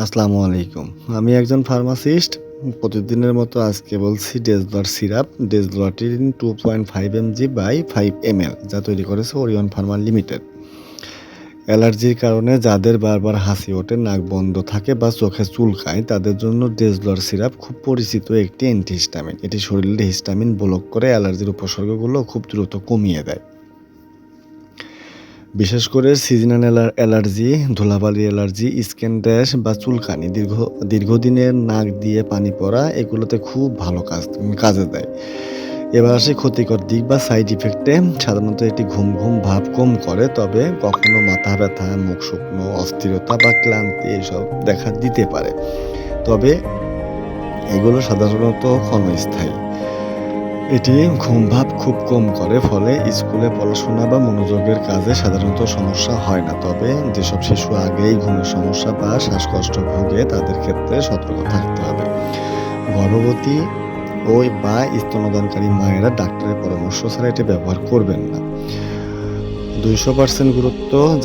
আসসালামু আলাইকুম। আমি একজন ফার্মাসিস্ট। প্রতিদিনের মতো আজকে বলছি ডেজলার syrup. ডেজলাটিন two point five mg by five M L যা তৈরি করেছে ওরিয়ন ফার্মা লিমিটেড অ্যালার্জির কারণে যাদের বারবার হাসি ওঠে, নাক বন্ধ থাকে বা চোখে চুলকায় তাদের জন্য ডেজলার সিরাপ খুব পরিচিত একটি অ্যান্টিহিস্টামিন এটি শরীরের হিস্টামিন ব্লক করে অ্যালার্জির উপসর্গগুলো খুব দ্রুত কমিয়ে দেয়। বিশেষ করে সিজনাল অ্যালার্জি ধুলাবালি অ্যালার্জি স্কিন র্যাশ বা চুলকানি, দীর্ঘ, দীর্ঘদিনের নাক দিয়ে পানি পড়া, এগুলোতে খুব ভালো কাজ, কাজে দেয়। এবার আসে ক্ষতিকর দিক বা সাইড ইফেক্টে সাধারণত এটি ঘুম ঘুম ভাব কম করে, তবে কখনো মাথা ব্যথা, মুখ শুকনো, অস্থিরতা বা ক্লান্তি এসব দেখা দিতে পারে। তবে এগুলো সাধারণত ক্ষণস্থায়ী। এটি ঘুম ভাব খুব কম করে, ফলে স্কুলে পড়াশোনা বা মনোযোগের কাজে সাধারণত সমস্যা হয় না। তবে যেসব শিশু আগেই ঘুমের সমস্যা বা শ্বাসকষ্ট ভোগে, তাদের ক্ষেত্রে সতর্ক থাকতে হবে। গর্ভবতী ও বা স্তনদানকারী মায়েরা ডাক্তারের পরামর্শ ছাড়া এটি ব্যবহার করবেন না। দুইশো পার্সেন্ট গুরুত্ব